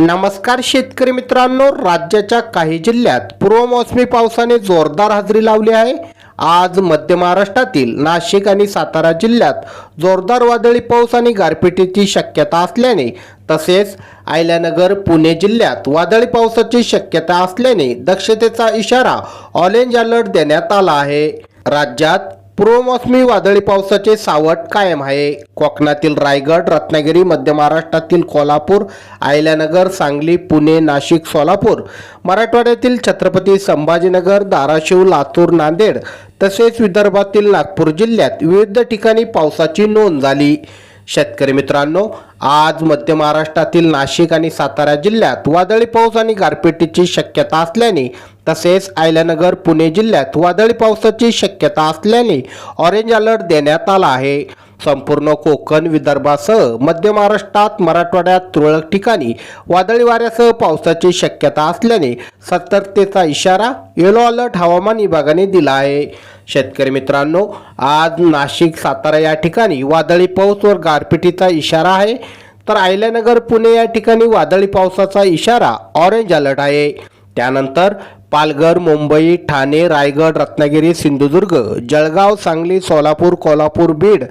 नमस्कार शेतकरी मित्रांनो राज्याच्या काही जिल्ह्यात पूर्वमोसमी पावसाने जोरदार हजेरी लावली आहे. आज मध्य महाराष्ट्रातील नाशिक आणि सातारा जिल्ह्यात जोरदार वादळी पाऊस आणि गारपिटीची शक्यता असल्याने तसेच आयल्यानगर पुणे जिल्ह्यात वादळी पावसाची शक्यता असल्याने दक्षतेचा इशारा ऑरेंज अलर्ट देण्यात आला आहे. राज्यात पूर्वमोसमी वादळी पावसाचे सावट कायम आहे. कोकणातील रायगड रत्नागिरी मध्य महाराष्ट्रातील कोल्हापूर आयल्यानगर सांगली पुणे नाशिक सोलापूर मराठवाड्यातील छत्रपती संभाजीनगर धाराशिव लातूर नांदेड तसेच विदर्भातील नागपूर जिल्ह्यात विविध ठिकाणी पावसाची नोंद झाली. शेतकरी मित्रांनो आज मध्य महाराष्ट्रातील नाशिक आणि सातारा जिल्ह्यात वादळी पाऊस आणि गारपिटीची शक्यता असल्याने तसेच आयल्यानगर पुणे जिल्ह्यात वादळी पावसाची शक्यता असल्याने ऑरेंज अलर्ट देण्यात आला आहे. संपूर्ण कोकण विदर्भासह मध्य महाराष्ट्रात मराठवाड्यात तुरळक ठिकाणी वादळी वाऱ्यासह पावसाची शक्यता असल्याने सतर्कतेचा इशारा येलो अलर्ट हवामान विभागाने दिला आहे. शेतकरी मित्रांनो आज नाशिक सातारा या ठिकाणी वादळी पाऊस व गारपिटीचा इशारा आहे. तर आयल्यानगर पुणे या ठिकाणी वादळी पावसाचा इशारा ऑरेंज अलर्ट आहे. त्यानंतर पालघर मुंबई ठाणे रायगड रत्नागिरी सिंधुदुर्ग जळगाव सांगली सोलापूर कोल्हापूर बीड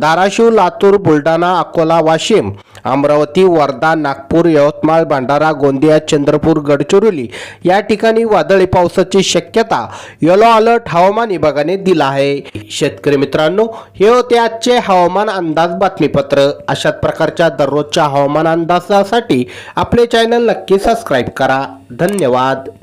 धाराशिव लातूर बुलढाणा अकोला वाशिम अमरावती वर्धा नागपूर यवतमाळ भंडारा गोंदिया चंद्रपूर गडचिरोली या ठिकाणी वादळी पावसाची शक्यता येलो अलर्ट हवामान विभागाने दिला आहे. शेतकरी मित्रांनो हे होते आजचे हवामान अंदाज बातमीपत्र. अशाच प्रकारच्या दररोजच्या हवामान अंदाजासाठी आपले चॅनल नक्की सबस्क्राईब करा. धन्यवाद.